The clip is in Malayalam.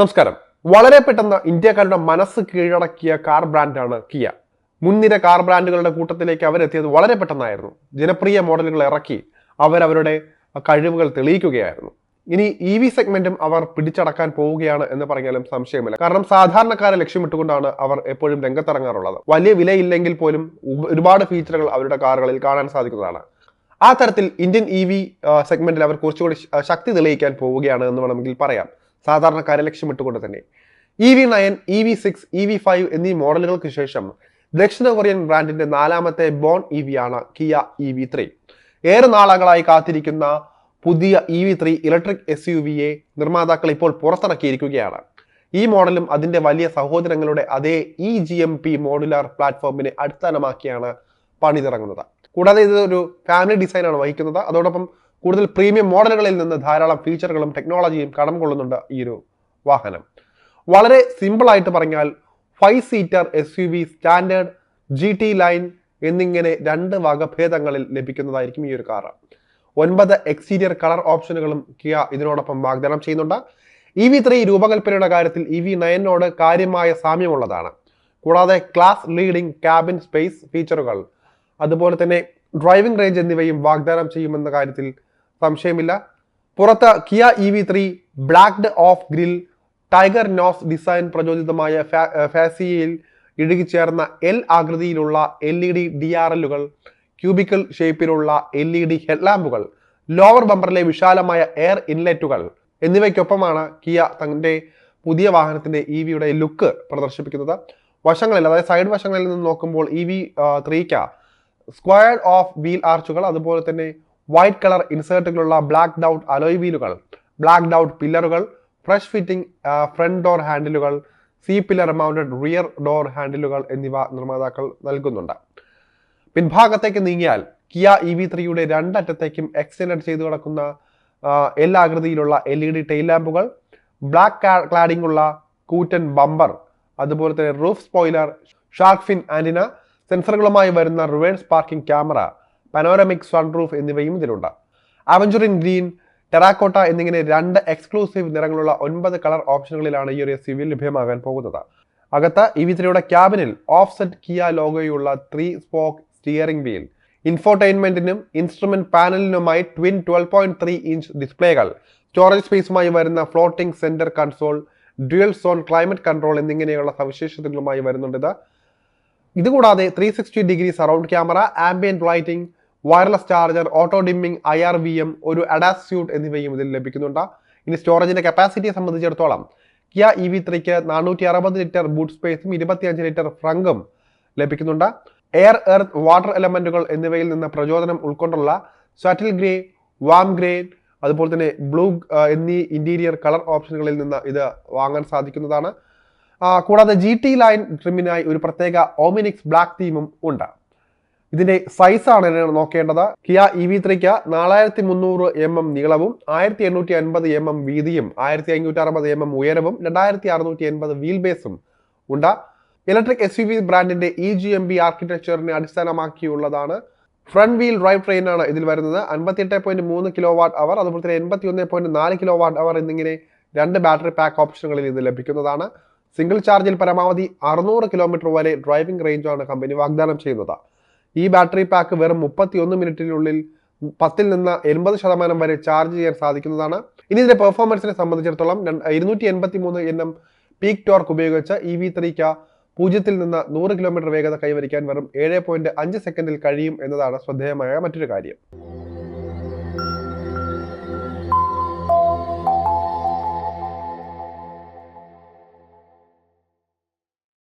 നമസ്കാരം. വളരെ പെട്ടെന്ന് ഇന്ത്യക്കാരുടെ മനസ്സ് കീഴടക്കിയ കാർ ബ്രാൻഡാണ് കിയ മുൻനിര കാർ ബ്രാൻഡുകളുടെ കൂട്ടത്തിലേക്ക് അവരെത്തിയത് വളരെ പെട്ടെന്നായിരുന്നു. ജനപ്രിയ മോഡലുകൾ ഇറക്കി അവരവരുടെ കഴിവുകൾ തെളിയിക്കുകയായിരുന്നു. ഇനി ഇ വി സെഗ്മെന്റും അവർ പിടിച്ചടക്കാൻ പോവുകയാണ് എന്ന് പറഞ്ഞാലും സംശയമില്ല. കാരണം സാധാരണക്കാരെ ലക്ഷ്യമിട്ടുകൊണ്ടാണ് അവർ എപ്പോഴും രംഗത്തിറങ്ങാറുള്ളത്. വലിയ വിലയില്ലെങ്കിൽ പോലും ഒരുപാട് ഫീച്ചറുകൾ അവരുടെ കാറുകളിൽ കാണാൻ സാധിക്കുന്നതാണ്. ആ തരത്തിൽ ഇന്ത്യൻ ഇ വി സെഗ്മെന്റിൽ അവർ കുറച്ചുകൂടി ശക്തി തെളിയിക്കാൻ പോവുകയാണ് എന്ന് വേണമെങ്കിൽ പറയാം. സാധാരണക്കാരെ ലക്ഷ്യമിട്ടുകൊണ്ട് തന്നെ. E V nine E V six E V five എന്നീ മോഡലുകൾക്ക് ശേഷം ദക്ഷിണ കൊറിയൻ ബ്രാൻഡിന്റെ നാലാമത്തെ ബോൺ ഇ വി ആണ് കിയ ഇ വി ത്രീ ഏറെ നാളുകളായി കാത്തിരിക്കുന്ന പുതിയ E V three electric S U വിയെ നിർമ്മാതാക്കൾ ഇപ്പോൾ പുറത്തിറക്കിയിരിക്കുകയാണ്. ഈ മോഡലും അതിന്റെ വലിയ സഹോദരങ്ങളുടെ അതേ E G M P modular പ്ലാറ്റ്ഫോമിനെ അടിസ്ഥാനമാക്കിയാണ് പണിതിറങ്ങുന്നത്. കൂടാതെ ഇത് ഒരു ഫാമിലി ഡിസൈനാണ് വഹിക്കുന്നത്. അതോടൊപ്പം കൂടുതൽ പ്രീമിയം മോഡലുകളിൽ നിന്ന് ധാരാളം ഫീച്ചറുകളും ടെക്നോളജിയും കടം കൊള്ളുന്നുണ്ട് ഈ ഒരു വാഹനം. വളരെ സിമ്പിളായിട്ട് പറഞ്ഞാൽ five seater S U V standard G T line എന്നിങ്ങനെ രണ്ട് വകഭേദങ്ങളിൽ ലഭിക്കുന്നതായിരിക്കും ഈ ഒരു കാർ ഒൻപത് എക്സ്റ്റീരിയർ കളർ ഓപ്ഷനുകളും കിയ ഇതിനോടൊപ്പം വാഗ്ദാനം ചെയ്യുന്നുണ്ട്. ഇ വി ത്രീ രൂപകൽപ്പനയുടെ കാര്യത്തിൽ ഇ വി നയനോട് കാര്യമായ സാമ്യമുള്ളതാണ്. കൂടാതെ ക്ലാസ് ലീഡിംഗ് ക്യാബിൻ സ്പേസ് ഫീച്ചറുകൾ അതുപോലെ തന്നെ ഡ്രൈവിംഗ് റേഞ്ച് എന്നിവയും വാഗ്ദാനം ചെയ്യുമെന്ന കാര്യത്തിൽ സംശയമില്ല. പുറത്ത് Kia E V three blacked off grille tiger nose design പ്രചോദിതമായ ഫാസിയയിൽ ഇഴുകി ഫാസിയയിൽ ഇഴുകിച്ചേർന്ന എൽ ആകൃതിയിലുള്ള L E D D R എല്ലുകൾ ക്യൂബിക്കൽ ഷേപ്പിലുള്ള എൽ ഇ ഡി ഹെഡ്ലാമ്പുകൾ ലോവർ ബമ്പറിലെ വിശാലമായ എയർ ഇൻലെറ്റുകൾ എന്നിവയ്ക്കൊപ്പമാണ് കിയ തന്റെ പുതിയ വാഹനത്തിന്റെ ഇ വിയുടെ ലുക്ക് പ്രദർശിപ്പിക്കുന്നത്. വശങ്ങളിൽ അതായത് സൈഡ് വശങ്ങളിൽ നിന്ന് നോക്കുമ്പോൾ ഇ വി ത്രീക്ക സ്ക്വയർ ഓഫ് വീൽ ആർച്ചുകൾ അതുപോലെ തന്നെ വൈറ്റ് കളർ ഇൻസേർട്ടുകളുള്ള ബ്ലാക്ക് ഡൗട്ട് അലോയ് വീലുകൾ ബ്ലാക്ക് ഡൗട്ട് പില്ലറുകൾ ഫ്രഷ് ഫിറ്റിംഗ് ഫ്രണ്ട് ഡോർ ഹാൻഡിലുകൾ C pillar mounted rear door ഹാൻഡിലുകൾ എന്നിവ നിർമ്മാതാക്കൾ നൽകുന്നുണ്ട്. പിൻഭാഗത്തേക്ക് നീങ്ങിയാൽ കിയ ഇ വി ത്രീയുടെ രണ്ടറ്റത്തേക്കും എക്സ്റ്റെൻഡ് ചെയ്തു കിടക്കുന്ന എല്ലാ ആകൃതിയിലുള്ള എൽ ഇ ഡി ടെയിൽ ലാമ്പുകൾ ബ്ലാക്ക് ക്ലാഡിംഗ് ഉള്ള കൂറ്റൻ ബമ്പർ അതുപോലെ തന്നെ roof spoiler shark fin antenna സെൻസറുകളുമായി വരുന്ന reverse parking camera panoramic sunroof എന്നിവയും ഇതിലുണ്ട്. അവഞ്ചുറിൻ ഗ്രീൻ ടെറാക്കോട്ട എന്നിങ്ങനെ രണ്ട് എക്സ്ക്ലൂസീവ് നിറങ്ങളുള്ള ഒൻപത് കളർ ഓപ്ഷനുകളിലാണ് ഈ ഒരു എസ് യു ലഭ്യമാകാൻ പോകുന്നത്. അകത്ത് ഇ വി ക്യാബിനിൽ ഓഫ്സെറ്റ് കിയ ലോഗോയുള്ള ത്രീ സ്പോക്ക് സ്റ്റിയറിംഗ് വീൽ ഇൻഫോർടൈൻമെന്റിനും instrument പാനലിനുമായി twin twelve point three inch ഡിസ്പ്ലേകൾ storage സ്പേസുമായി വരുന്ന floating centre console dual zone climate control എന്നിങ്ങനെയുള്ള സവിശേഷതകളുമായി വരുന്നുണ്ട് ഇത്. ഇതുകൂടാതെ three sixty degree surround camera ambient lighting wireless charger auto dimming I R V M ഒരു അഡാസ് സ്യൂട്ട് എന്നിവയും ഇതിൽ ലഭിക്കുന്നുണ്ട്. ഇനി സ്റ്റോറേജിന്റെ കപ്പാസിറ്റിയെ സംബന്ധിച്ചിടത്തോളം കിയ ഇ വി ത്രീക്ക് നാനൂറ്റി അറുപത് ലിറ്റർ ബൂട്ട് സ്പേസും ഇരുപത്തിയഞ്ച് ലിറ്റർ ഫ്രങ്കും ലഭിക്കുന്നുണ്ട്. എയർ എർത്ത് വാട്ടർ എലമെന്റുകൾ എന്നിവയിൽ നിന്ന് പ്രചോദനം ഉൾക്കൊണ്ടുള്ള സ്വാറ്റിൽ ഗ്രേ വാം ഗ്രേ അതുപോലെ തന്നെ ബ്ലൂ എന്നീ ഇന്റീരിയർ കളർ ഓപ്ഷനുകളിൽ നിന്ന് ഇത് വാങ്ങാൻ സാധിക്കുന്നതാണ്. കൂടാതെ ജി ടി ലൈൻ ട്രിമ്മിനായി ഒരു പ്രത്യേക ഓമിനിക്സ് ബ്ലാക്ക് തീമും ഉണ്ട്. ഇതിന്റെ സൈസാണ് നോക്കേണ്ടത്. കിയ ഇ വി ത്രീക്ക് നാലായിരത്തി മുന്നൂറ് എം എം നീളവും ആയിരത്തി എണ്ണൂറ്റി അൻപത് എം എം വീതിയും ആയിരത്തി അഞ്ഞൂറ്റി അറുപത് എം എം ഉയരവും രണ്ടായിരത്തി അറുന്നൂറ്റി എൺപത് വീൽ ബേസും ഉണ്ട് ഇലക്ട്രിക് എസ് യു വി ബ്രാൻഡിന്റെ ഇ ജി എം ബി ആർക്കിടെക്ചറിനെ അടിസ്ഥാനമാക്കിയുള്ളതാണ്. ഫ്രണ്ട് വീൽ ഡ്രൈവ് ട്രെയിൻ ആണ് ഇതിൽ വരുന്നത്. അൻപത്തിയെട്ട് പോയിന്റ് മൂന്ന് കിലോ വാട്ട് അവർ അതുപോലെ തന്നെ എൺപത്തി ഒന്ന് പോയിന്റ് നാല് കിലോ വാട്ട് അവർ എന്നിങ്ങനെ രണ്ട് ബാറ്ററി പാക്ക് ഓപ്ഷനുകളിൽ ഇത് ലഭിക്കുന്നതാണ്. സിംഗിൾ ചാർജിൽ പരമാവധി അറുന്നൂറ് കിലോമീറ്റർ വരെ ഡ്രൈവിംഗ് റേഞ്ചാണ് കമ്പനി വാഗ്ദാനം ചെയ്യുന്നത്. ഈ ബാറ്ററി പാക്ക് വെറും മുപ്പത്തി ഒന്ന് മിനിറ്റിനുള്ളിൽ പത്തിൽ നിന്ന് എൺപത് ശതമാനം വരെ ചാർജ് ചെയ്യാൻ സാധിക്കുന്നതാണ്. ഇനി ഇതിന്റെ പെർഫോമൻസിനെ സംബന്ധിച്ചിടത്തോളം ഇരുന്നൂറ്റി എൺപത്തി മൂന്ന് എൻ എം പീക്ക് ടോർക്ക് ഉപയോഗിച്ച് ഇ വി ത്രീക്ക് പൂജ്യത്തിൽ നിന്ന് നൂറ് കിലോമീറ്റർ വേഗത കൈവരിക്കാൻ വെറും ഏഴ് പോയിന്റ് അഞ്ച് സെക്കൻഡിൽ കഴിയും എന്നതാണ് ശ്രദ്ധേയമായ മറ്റൊരു കാര്യം.